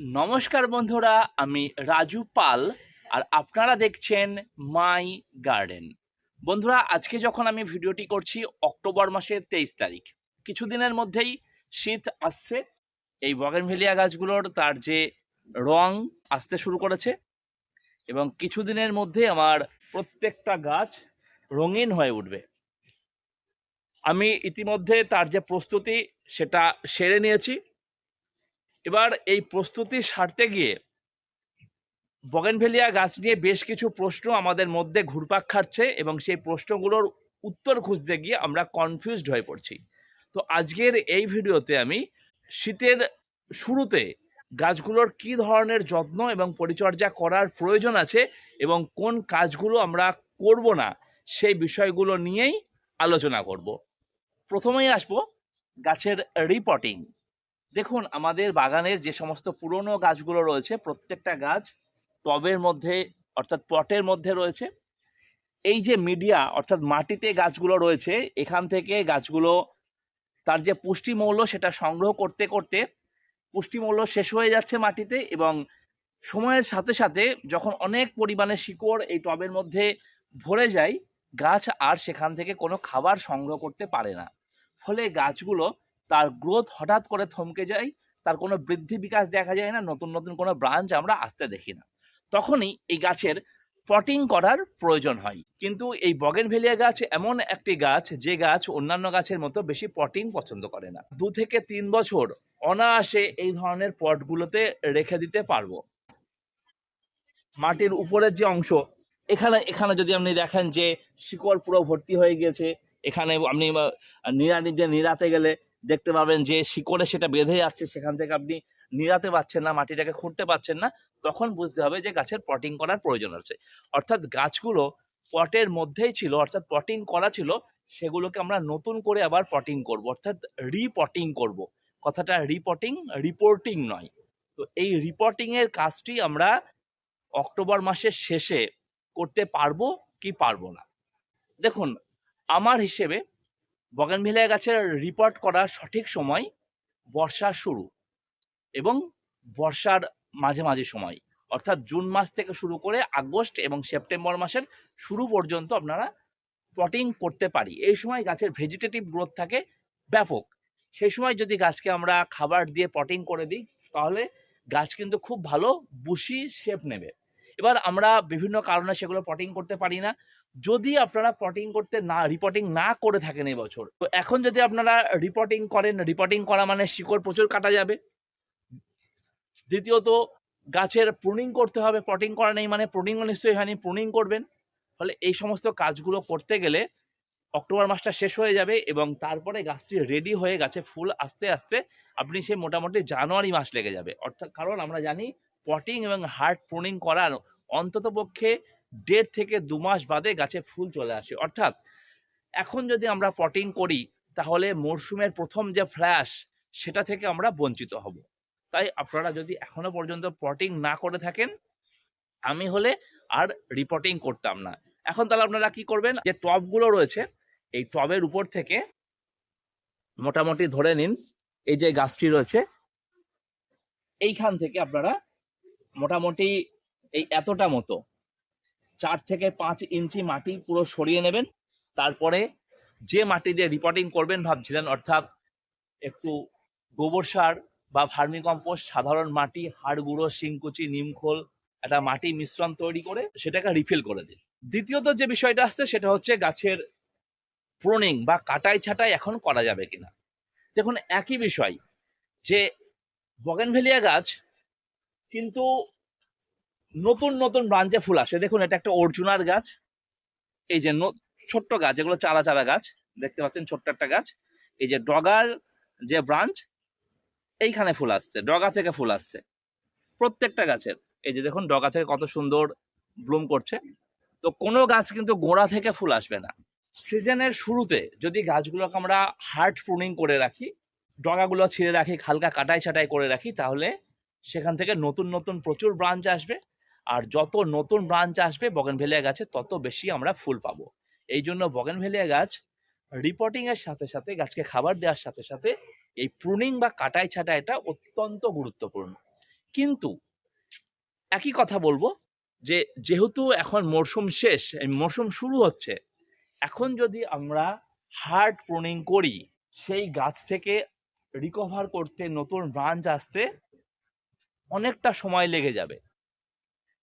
নমস্কার বন্ধুরা, আমি রাজু পাল আর আপনারা দেখছেন মাই গার্ডেন। বন্ধুরা, আজকে যখন আমি ভিডিওটি করছি অক্টোবর মাসের তেইশ তারিখ, কিছুদিনের মধ্যেই শীত আসছে। এই বগেনভেলিয়া গাছগুলোর তার যে রং আসতে শুরু করেছে এবং কিছুদিনের মধ্যে আমার প্রত্যেকটা গাছ রঙিন হয়ে উঠবে। আমি ইতিমধ্যে তার যে প্রস্তুতি, সেটা সেরে নিয়েছি। এবার এই প্রস্তুতি সারতে গিয়ে বগেনভেলিয়া গাছ নিয়ে বেশ কিছু প্রশ্ন আমাদের মধ্যে ঘুরপাক খাচ্ছে এবং সেই প্রশ্নগুলোর উত্তর খুঁজতে গিয়ে আমরা কনফিউজড হয়ে পড়ছি। তো আজকের এই ভিডিওতে আমি শীতের শুরুতে গাছগুলোর কি ধরনের যত্ন এবং পরিচর্যা করার প্রয়োজন আছে এবং কোন কাজগুলো আমরা করব না সেই বিষয়গুলো নিয়েই আলোচনা করব। প্রথমেই আসব গাছের রিপোর্টিং দেখুন, আমাদের বাগানের যে সমস্ত পুরনো গাছগুলো রয়েছে, প্রত্যেকটা গাছ টবের মধ্যে, অর্থাৎ পটের মধ্যে রয়েছে। এই যে মিডিয়া, অর্থাৎ মাটিতে গাছগুলো রয়েছে, এখান থেকে গাছগুলো, তার যে পুষ্টিমৌল সেটা সংগ্রহ করতে করতে পুষ্টিমৌল শেষ হয়ে যাচ্ছে মাটিতে এবং সময়ের সাথে সাথে যখন অনেক পরিমাণে শিকড় এই টবের মধ্যে ভরে যায়, গাছ আর সেখান থেকে কোনো খাবার সংগ্রহ করতে পারে না। ফলে গাছগুলো তার গ্রোথ হঠাৎ করে থমকে যায়, তার কোনো বৃদ্ধি বিকাশ দেখা যায় না, নতুন নতুন কোনো ব্রাঞ্চ আমরা আসতে দেখি না। তখনই এই গাছের পটিং করার প্রয়োজন হয়। কিন্তু এই বগেনভেলিয়া গাছ এমন একটি গাছ, যে গাছ অন্যান্য গাছের মতো বেশি পটিং পছন্দ করে না। দু থেকে তিন বছর অনায়াসে এই ধরনের পটগুলোতে রেখে দিতে পারব। মাটির উপরের যে অংশ, এখানে এখানে যদি আপনি দেখেন যে শিকড় পুরো ভর্তি হয়ে গিয়েছে এখানে আপনি নিড়ানি দিয়ে নিড়াতে গেলে দেখতে পাবেন যে শিকড়ে সেটা বেঁধে যাচ্ছে, সেখান থেকে আপনি নিড়াতে পারছেন না, মাটিটাকে খুঁড়তে পারছেন না, তখন বুঝতে হবে যে গাছের পটিং করার প্রয়োজন আছে। অর্থাৎ গাছগুলো পটের মধ্যেই ছিল, অর্থাৎ পটিং করা ছিল, সেগুলোকে আমরা নতুন করে আবার পটিং করব, অর্থাৎ রিপটিং করব। কথাটা রিপটিং রিপোর্টিং নয়। তো এই রিপোর্টিং এর কাজটি আমরা অক্টোবর মাসের শেষে করতে পারব কি পারব না? দেখুন, আমার হিসেবে বগানভিলিয়া গাছের রিপোর্ট করার সঠিক সময় বর্ষার শুরু এবং বর্ষার মাঝে সময়। অর্থাৎ জুন মাস থেকে শুরু করে আগস্ট এবং সেপ্টেম্বর মাসের শুরু পর্যন্ত আপনারা পটিং করতে পারি। এই সময় গাছের ভেজিটেটিভ গ্রোথ থাকে ব্যাপক। সেই সময় যদি গাছকে আমরা খাবার দিয়ে পটিং করে দিই, তাহলে গাছ কিন্তু খুব ভালো বুশি শেপ নেবে। এবার আমরা বিভিন্ন কারণে সেগুলো পটিং করতে পারি না। যদি আপনারা পটিং করতে না রিপোর্টিং না করে থাকেন এই বছর, তো এখন যদি আপনারা রিপোর্টিং করেন রিপোর্টিং করা মানে শিকড় প্রচুর কাটা যাবে। দ্বিতীয়ত, গাছের প্রুনিং করতে হবে পটিং করা নেই মানে প্রুনিংও নিশ্চয়ই হয়নি প্রুনিং করবেন। ফলে এই সমস্ত কাজগুলো করতে গেলে অক্টোবর মাসটা শেষ হয়ে যাবে এবং তারপরে গাছটি রেডি হয়ে গাছে, ফুল আস্তে আস্তে আপনি সে মোটামুটি জানুয়ারি মাস লেগে যাবে। অর্থাৎ কারণ আমরা জানি পটিং এবং হার্ড প্রুনিং করার অন্তত পক্ষে দেড় থেকে দু মাস বাদে গাছে ফুল চলে আসে। অর্থাৎ এখন যদি আমরা পটিং করি, তাহলে মরশুমের প্রথম যে ফ্ল্যাশ সেটা থেকে আমরা বঞ্চিত হব। তাই আপনারা যদি এখনও পর্যন্ত পটিং না করে থাকেন, আমি হলে আর রিপোর্টিং করতাম না। এখন তাহলে আপনারা কি করবেন, যে টবগুলো রয়েছে, এই টবের উপর থেকে মোটামুটি ধরে নিন, এই যে গাছটি রয়েছে, এইখান থেকে আপনারা মোটামুটি এই এতটা মতো চার থেকে পাঁচ ইঞ্চি মাটি পুরো সরিয়ে নেবেন। তারপরে যে মাটি দিয়ে রিপোর্টিং করবেন ভাবছিলেন, অর্থাৎ একটু গোবর সার বা ভার্মি কম্পোস্ট, সাধারণ মাটি, হাড় গুঁড়ো, শিংকুচি নিমখোল একটা মাটি মিশ্রণ তৈরি করে সেটাকে রিফিল করে দিন। দ্বিতীয়ত যে বিষয়টা আসছে সেটা হচ্ছে গাছের প্রোনিং বা কাটাই ছাটাই এখন করা যাবে কিনা। দেখুন, একই বিষয় যে বগেনভেলিয়া গাছ কিন্তু নতুন নতুন ব্রাঞ্চে ফুল আসে। দেখুন, এটা একটা অর্জুনার গাছ। এই যে ছোট্ট গাছ, এগুলো চারা চারা গাছ। দেখতে পাচ্ছেন, ছোট্ট একটা গাছ। এই যে ডগার যে ব্রাঞ্চ, এইখানে ফুল আসছে, ডগা থেকে ফুল আসছে। প্রত্যেকটা গাছের। এই যে দেখুন, ডগা থেকে কত সুন্দর ব্লুম করছে। তো কোনো গাছ কিন্তু গোড়া থেকে ফুল আসবে না। সিজনের শুরুতে যদি গাছগুলোকে আমরা হার্ড প্রুনিং করে রাখি, ডগাগুলো ছিঁড়ে রাখি হালকা কাটাই ছাটাই করে রাখি, তাহলে সেখান থেকে নতুন নতুন প্রচুর ব্রাঞ্চ আসবে। আর যত নতুন ব্রাঞ্চ আসবে বগেনভেলিয়া গাছে তত বেশি আমরা ফুল পাবো। এই জন্য বগেনভেলিয়া গাছ রিপোর্টিং এর সাথে সাথে, গাছকে খাবার দেওয়ার সাথে সাথে এই প্রুনিং বা কাটাই ছাটাইটা অত্যন্ত গুরুত্বপূর্ণ। কিন্তু একই কথা বলব যে, যেহেতু এখন মরশুম শেষ মরশুম শুরু হচ্ছে, এখন যদি আমরা হার্ড প্রুনিং করি, সেই গাছ থেকে রিকভার করতে, নতুন ব্রাঞ্চ আসতে অনেকটা সময় লেগে যাবে।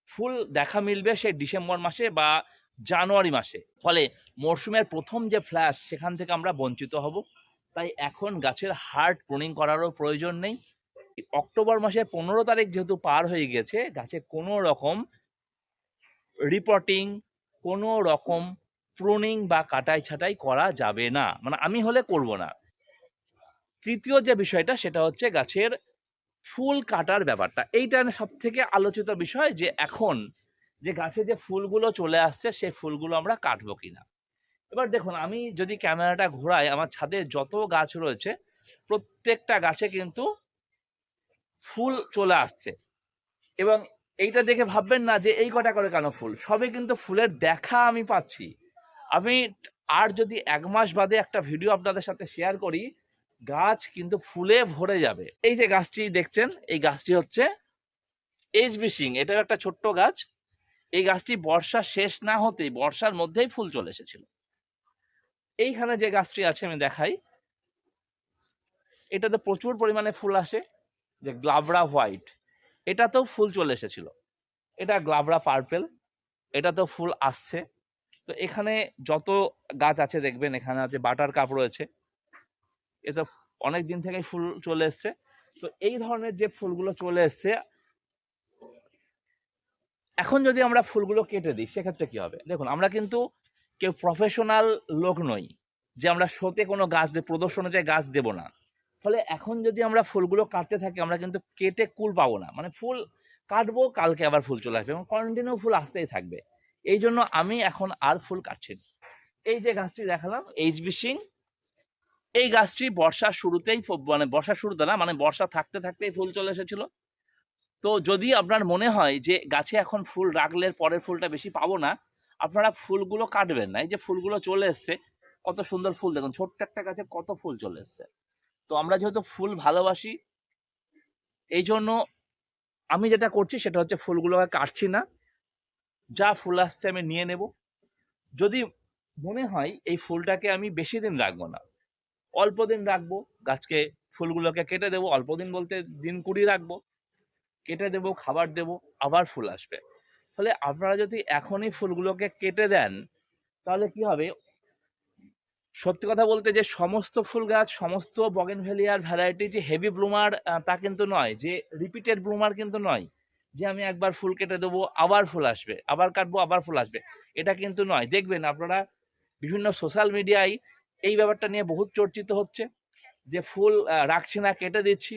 ফুল দেখা মিলবে সেই ডিসেম্বর মাসে বা জানুয়ারি মাসে। ফলে মরশুমের প্রথম যে ফ্ল্যাশ সেখান থেকে আমরা বঞ্চিত হব। তাই এখন গাছের হার্ড প্রুনিং করারও প্রয়োজন নেই। অক্টোবর মাসের পনেরো তারিখ যেহেতু পার হয়ে গেছে, গাছে কোনো রকম রিপোর্টিং কোনো রকম প্রুনিং বা কাটাই ছাটাই করা যাবে না। মানে আমি হলে করব না। তৃতীয় যে বিষয়টা, সেটা হচ্ছে গাছের ফুল কাটার ব্যাপারটা। এইটা সব থেকে আলোচিত বিষয় যে এখন যে গাছে যে ফুলগুলো চলে আসছে, সেই ফুলগুলো আমরা কাটবো কিনা। এবার দেখুন, আমি যদি ক্যামেরাটা ঘোরাই, আমার ছাদে যত গাছ রয়েছে, প্রত্যেকটা গাছে কিন্তু ফুল চলে আসছে। এবং এইটা দেখে ভাববেন না যে এই কটা করে কেন ফুল? সবে কিন্তু ফুলের দেখা আমি পাচ্ছি। আমি আর যদি এক মাস বাদে একটা ভিডিও আপনাদের সাথে শেয়ার করি গাছ কিন্তু ফুলে ভরে যাবে। এই যে গাছটি দেখছেন, এই গাছটি হচ্ছে এইচবি সিং, এটার একটা ছোট্ট গাছ। এই গাছটি বর্ষা শেষ না হতেই, বর্ষার মধ্যেই ফুল চলে এসেছিল। এইখানে যে গাছটি আছে, আমি দেখাই। এটাতে প্রচুর পরিমাণে ফুল আসে, যে গ্লাবরা হোয়াইট। এটাতেও ফুল চলে এসেছিল। এটা গ্লাবরা পার্পেল, এটাতেও ফুল আসছে। তো এখানে যত গাছ আছে, দেখবেন এখানে আছে বাটার কাপ রয়েছে। এটা অনেক দিন থেকেই ফুল চলে এসছে। তো এই ধরনের যে ফুলগুলো চলে এসছে, এখন যদি আমরা ফুলগুলো কেটে দিই, সেক্ষেত্রে কি হবে? দেখুন, আমরা কিন্তু কেউ প্রফেশনাল লোক নই যে আমরা শোতে কোনো গাছ দে, প্রদর্শনীতে গাছ দেব না। ফলে এখন যদি আমরা ফুলগুলো কাটতে থাকি, আমরা কিন্তু কেটে কুল পাবো না। মানে ফুল কাটবো, কালকে আবার ফুল চলে আসবে এবং কন্টিনিউ ফুল আসতেই থাকবে। এই জন্য আমি এখন আর ফুল কাটছি। এই যে গাছটি দেখালাম এইচবি সিং এই গাছটি বর্ষার শুরুতেই মানে বর্ষার শুরুতে না মানে বর্ষা থাকতে থাকতেই ফুল চলে এসেছিল। তো যদি আপনার মনে হয় যে গাছে এখন ফুল রাখলে পরের ফুলটা বেশি পাবো না, আপনারা ফুলগুলো কাটবেন না। এই যে ফুলগুলো চলে এসছে, কত সুন্দর ফুল। দেখুন, ছোট্ট একটা গাছে কত ফুল চলে এসছে। তো আমরা যেহেতু ফুল ভালোবাসি, এই জন্য আমি যেটা করছি সেটা হচ্ছে ফুলগুলোকে কাটছি না। যা ফুল আসছে আমি নিয়ে নেব। যদি মনে হয় এই ফুলটাকে আমি বেশি দিন রাখব না অল্প দিন রাখব, গাছকে, ফুলগুলোকে কেটে দেবো, অল্প দিন বলতে দিন কুড়ি রাখব, কেটে দেবো, খাবার দেবো, আবার ফুল আসবে। ফলে আপনারা যদি এখনই ফুলগুলোকে কেটে দেন, তাহলে কি হবে? সত্যি কথা বলতে যে সমস্ত ফুল গাছ, সমস্ত বগেনভেলিয়ার ভ্যারাইটি যে হেভি ব্লুমার তা কিন্তু নয়, যে রিপিটেড ব্লুমার কিন্তু নয়, যে আমি একবার ফুল কেটে দেবো, আবার ফুল আসবে, আবার কাটবো, আবার ফুল আসবে, এটা কিন্তু নয়। দেখবেন আপনারা বিভিন্ন সোশ্যাল মিডিয়ায় এই ব্যাপারটা নিয়ে বহুত চর্চিত হচ্ছে, যে ফুল রাখছি না, কেটে দিচ্ছি।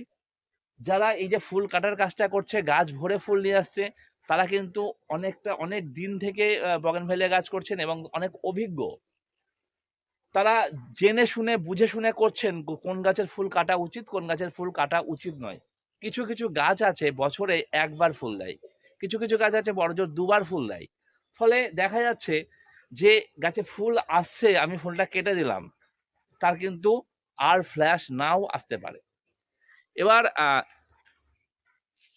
যারা এই যে ফুল কাটার কাজটা করছে, গাছ ভরে ফুল নিয়ে আসছে, তারা কিন্তু অনেকটা, অনেক দিন থেকে বগেনভেলিয়া গাছ করছেন এবং অনেক অভিজ্ঞ। তারা জেনে শুনে, বুঝে শুনে করছেন কোন গাছের ফুল কাটা উচিত, কোন গাছের ফুল কাটা উচিত নয়। কিছু কিছু গাছ আছে, বছরে একবার ফুল দেয়। কিছু কিছু গাছ আছে, বড়জোর দুবার ফুল দেয়। ফলে দেখা যাচ্ছে যে গাছে ফুল আসছে, আমি ফুলটা কেটে দিলাম। তার কিন্তু আর ফ্ল্যাশ নাও আসতে পারে। এবার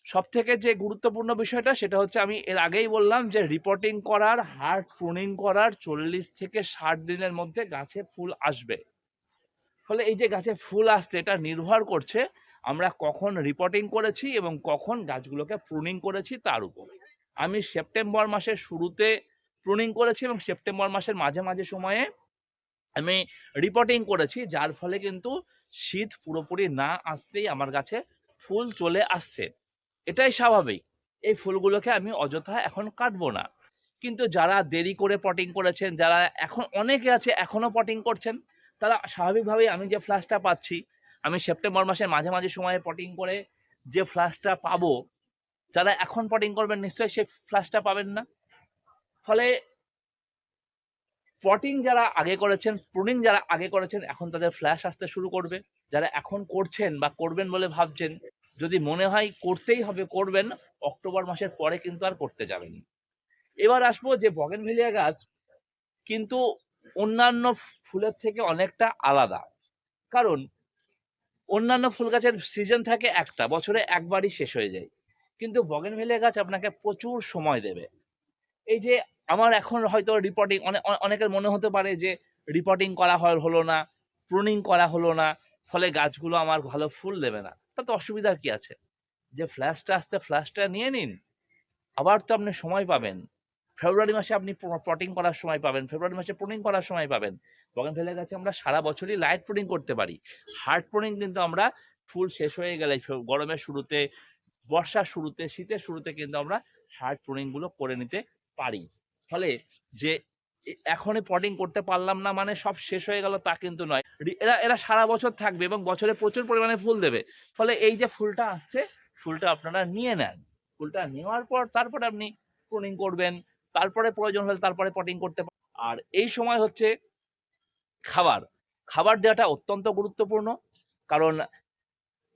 সব থেকে যে গুরুত্বপূর্ণ বিষয়টা সেটা হচ্ছে আমি এর আগেই বললাম যে রিপোর্টিং করার হার্ড প্রুনিং করার চল্লিশ থেকে ষাট দিনের মধ্যে গাছে ফুল আসবে। ফলে এই যে গাছে ফুল আসছে, এটা নির্ভর করছে আমরা কখন রিপোর্টিং করেছি এবং কখন গাছগুলোকে প্রুনিং করেছি তার উপর। আমি সেপ্টেম্বর মাসের শুরুতে প্রুনিং করেছি এবং সেপ্টেম্বর মাসের মাঝে মাঝে সময়ে আমি রিপোর্টিং করেছি, যার ফলে কিন্তু শীত পুরোপুরি না আসতেই আমার কাছে ফুল চলে আসছে। এটাই স্বাভাবিক। এই ফুলগুলোকে আমি অযথা এখন কাটবো না। কিন্তু যারা দেরি করে পটিং করেছেন, যারা এখন অনেকে আছে এখনও পটিং করছেন, তারা স্বাভাবিকভাবেই আমি যে ফ্লাশটা পাচ্ছি, আমি সেপ্টেম্বর মাসের মাঝে মাঝে সময়ে পটিং করে যে ফ্লাশটা পাবো, যারা এখন পটিং করবেন নিশ্চয়ই সেই ফ্লাশটা পাবেন না। ফলে পটিং যারা আগে করেছেন প্রুনিং যারা আগে করেছেন, এখন তাদের ফ্ল্যাশ আসতে শুরু করবে। যারা এখন করছেন বা করবেন বলে ভাবছেন, যদি মনে হয় করতেই হবে, করবেন, অক্টোবর মাসের পরে কিন্তু আর করতে যাবেন এবার আসব যে বগেনভেলিয়া গাছ কিন্তু অন্যান্য ফুলের থেকে অনেকটা আলাদা। কারণ অন্যান্য ফুল গাছের সিজন থাকে একটা, বছরে একবারই শেষ হয়ে যায়। কিন্তু বগেনভেলিয়া গাছ আপনাকে প্রচুর সময় দেবে। এই যে আমার এখন হয়তো রিপোর্টিং অনেক অনেকের মনে হতে পারে যে রিপোর্টিং করা হয় হলো না প্রুনিং করা হলো না, ফলে গাছগুলো আমার ভালো ফুল দেবে না। তাতে অসুবিধার কি আছে? যে ফ্ল্যাশটা আসতে ফ্ল্যাশটা নিয়ে নিন। আবার তো আপনি সময় পাবেন। ফেব্রুয়ারি মাসে আপনি পটিং করার সময় পাবেন, ফেব্রুয়ারি মাসে প্রুনিং করার সময় পাবেন। বগেন ফেলে গাছে আমরা সারা বছরই লাইট প্রুনিং করতে পারি। হার্ড প্রুনিং কিন্তু আমরা ফুল শেষ হয়ে গেলে গরমের শুরুতে, বর্ষার শুরুতে, শীতের শুরুতে কিন্তু আমরা হার্ড প্রুনিংগুলো করে নিতে পারি। ফলে যে এখনই পটিং করতে পারলাম না মানে সব শেষ হয়ে গেল তা কিন্তু নয়। এরা এরা সারা বছর থাকবে এবং বছরে প্রচুর পরিমাণে ফুল দেবে। ফলে এই যে ফুলটা আসছে, ফুলটা আপনারা নিয়ে নেন। ফুলটা নেওয়ার পর তারপরে আপনি প্রুনিং করবেন, তারপরে প্রয়োজন হলে তারপরে পটিং করতে আর এই সময় হচ্ছে খাবার। খাবার দেওয়াটা অত্যন্ত গুরুত্বপূর্ণ, কারণ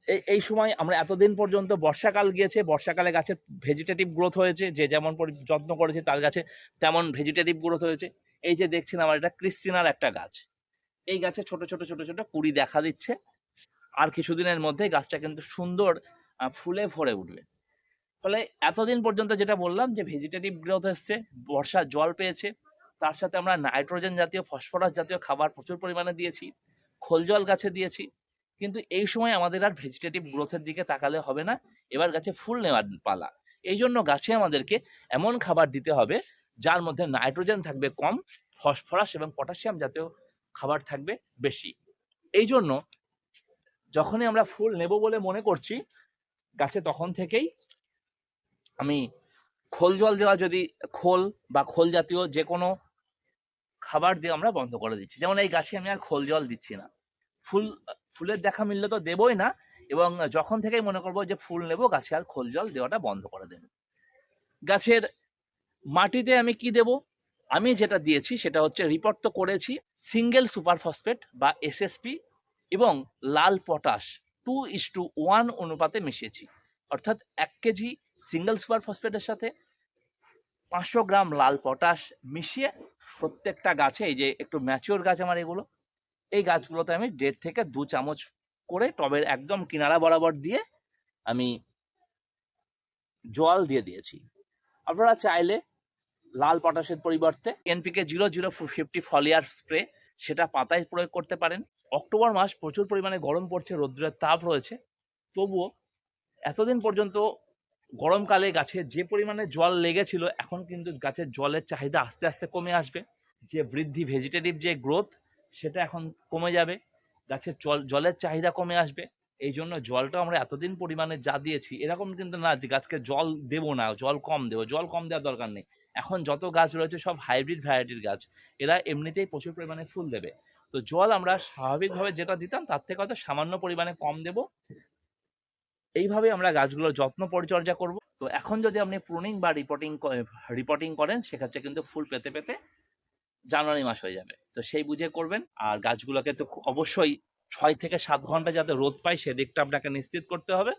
এই সময় আমরা এতদিন পর্যন্ত বর্ষাকাল গিয়েছে, বর্ষাকালে গাছের ভেজিটেটিভ গ্রোথ হয়েছে, যে যেমন যত্ন করেছে তার গাছে তেমন ভেজিটেটিভ গ্রোথ হয়েছে। এই যে দেখছেন আমার এটা ক্রিস্টিনার একটা গাছ। এই গাছে ছোট ছোট ছোট ছোট কুড়ি দেখা দিচ্ছে। আর কিছুদিনের মধ্যে গাছটা কিন্তু সুন্দর ফুলে ভরে উঠবে। ফলে এতদিন পর্যন্ত যেটা বললাম যে ভেজিটেটিভ গ্রোথ এসছে, বর্ষা জল পেয়েছে, তার সাথে আমরা নাইট্রোজেন জাতীয় ফসফরাস জাতীয় খাবার প্রচুর পরিমাণে দিয়েছি, খোল জল গাছে দিয়েছি। কিন্তু এই সময় আমাদের আর ভেজিটেটিভ গ্রোথের দিকে তাকালে হবে না। এবার গাছে ফুল নেওয়ার পালা। এই জন্য গাছে আমাদেরকে এমন খাবার দিতে হবে, যার মধ্যে নাইট্রোজেন থাকবে কম ফসফরাস এবং পটাশিয়াম জাতীয় খাবার থাকবে বেশি। এই জন্য যখনই আমরা ফুল নেব বলে মনে করছি, গাছে তখন থেকেই আমি খোল জল দেওয়া যদি, খোল বা খোল জাতীয় যে কোনো খাবার দিয়ে আমরা বন্ধ করে দিচ্ছি। যেমন এই গাছে আমি আর খোল জল দিচ্ছি না। ফুল ফুলের দেখা মিললে তো দেবই না। এবং যখন থেকেই মনে করব যে ফুল নেব, গাছে আর খোল জল দেওয়াটা বন্ধ করে দেব। গাছের মাটিতে আমি কি দেব? আমি যেটা দিয়েছি সেটা হচ্ছে রিপোর্ট তো করেছি সিঙ্গেল সুপার ফসফেট বা এসএসপি এবং লাল potash two is to one অনুপাতে মিশিয়েছি। অর্থাৎ এক কেজি সিঙ্গেল সুপার ফসফেটের সাথে পাঁচশো গ্রাম লাল পটাশ মিশিয়ে প্রত্যেকটা গাছে, এই যে একটু ম্যাচিওর গাছ আমার এগুলো এই গাছগুলোতে আমি দেড় থেকে দু চামচ করে টবের একদম কিনারা বরাবর দিয়ে আমি জল দিয়ে দিয়েছি। আপনারা চাইলে লাল পটাশের পরিবর্তে NPK zero zero fifty foliar spray সেটা পাতায় প্রয়োগ করতে পারেন। অক্টোবর মাস প্রচুর পরিমাণে গরম পড়ছে রৌদ্রের তাপ রয়েছে। তবুও এতদিন পর্যন্ত গরমকালে গাছে যে পরিমাণে জল লেগেছিল, এখন কিন্তু গাছের জলের চাহিদা আস্তে আস্তে কমে আসবে। যে বৃদ্ধি ভেজিটেটিভ যে গ্রোথ সেটা এখন কমে যাবে। গাছের জল জলের চাহিদা কমে আসবে। এই জন্য জলটা আমরা এতদিন পরিমাণে যা দিয়েছি, এরকম কিন্তু না যে গাছকে জল দেবো না, জল কম দেবো, জল কম দেওয়ার দরকার নেই। এখন যত গাছ রয়েছে সব হাইব্রিড ভ্যারাইটির গাছ, এরা এমনিতেই প্রচুর পরিমাণে ফুল দেবে। তো জল আমরা স্বাভাবিকভাবে যেটা দিতাম তার থেকে হয়তো সামান্য পরিমাণে কম দেব। এইভাবে আমরা গাছগুলোর যত্ন পরিচর্যা করব। তো এখন যদি আপনি প্রুনিং বা রিপোর্টিং রিপোর্টিং করেন, সেক্ষেত্রে কিন্তু ফুল পেতে পেতে জানুয়ারি মাস হয়ে যাবে। তো সেই বুঝে করবেন। আর গাছগুলোকে তো অবশ্যই ছয় থেকে সাত ঘণ্টা যাতে রোদ পায়, সেদিকটা আপনাকে নিশ্চিত করতে হবে।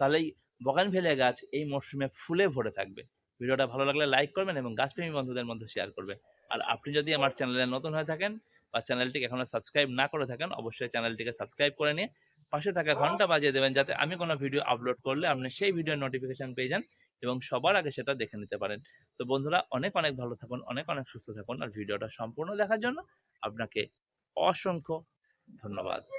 তাহলেই বগানভেলিয়া গাছ এই মরশুমে ফুলে ভরে থাকবে। ভিডিওটা ভালো লাগলে লাইক করবেন এবং গাছপ্রেমী বন্ধুদের মধ্যে শেয়ার করবেন। আর আপনি যদি আমার চ্যানেলে নতুন হয়ে থাকেন বা চ্যানেলটিকে এখনও সাবস্ক্রাইব না করে থাকেন, অবশ্যই চ্যানেলটিকে সাবস্ক্রাইব করে নিয়ে পাশে থাকা ঘণ্টা বাজিয়ে দেবেন, যাতে আমি কোনো ভিডিও আপলোড করলে আপনি সেই ভিডিওর নোটিফিকেশন পেয়ে যান। এবং সবার আগে সেটা দেখে নিতে পারেন। তো বন্ধুরা, অনেক অনেক ভালো থাকুন, অনেক অনেক সুস্থ থাকুন। আর ভিডিওটা সম্পূর্ণ দেখার জন্য আপনাকে অসংখ্য ধন্যবাদ।